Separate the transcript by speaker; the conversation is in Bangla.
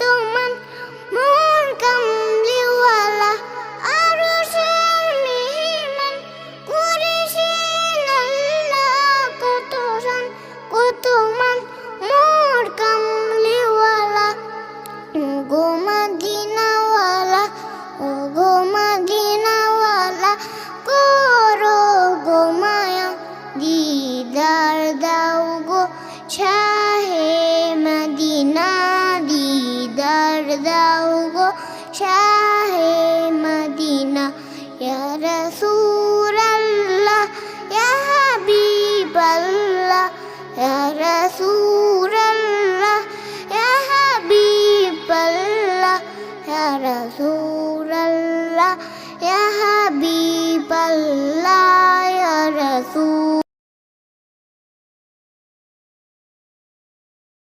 Speaker 1: তোমার মন কামলিওয়ালা, আরও মেহমান করেছেন আল্লাহ কত রান কত মান মোর কামলিওয়ালা। গো মদিনাওয়ালা ও গো মদিনাওয়ালা, করো গো মায়া, দিদার দাও গো ছাহে দাও গো শাহে মদিনা ইয়া রাসূলাল্লাহ ইয়া হাবিবাল্লাহ ইয়া রাসূলাল্লাহ ইয়া হাবিবাল্লাহ ইয়া রাসূলাল্লাহ ইয়া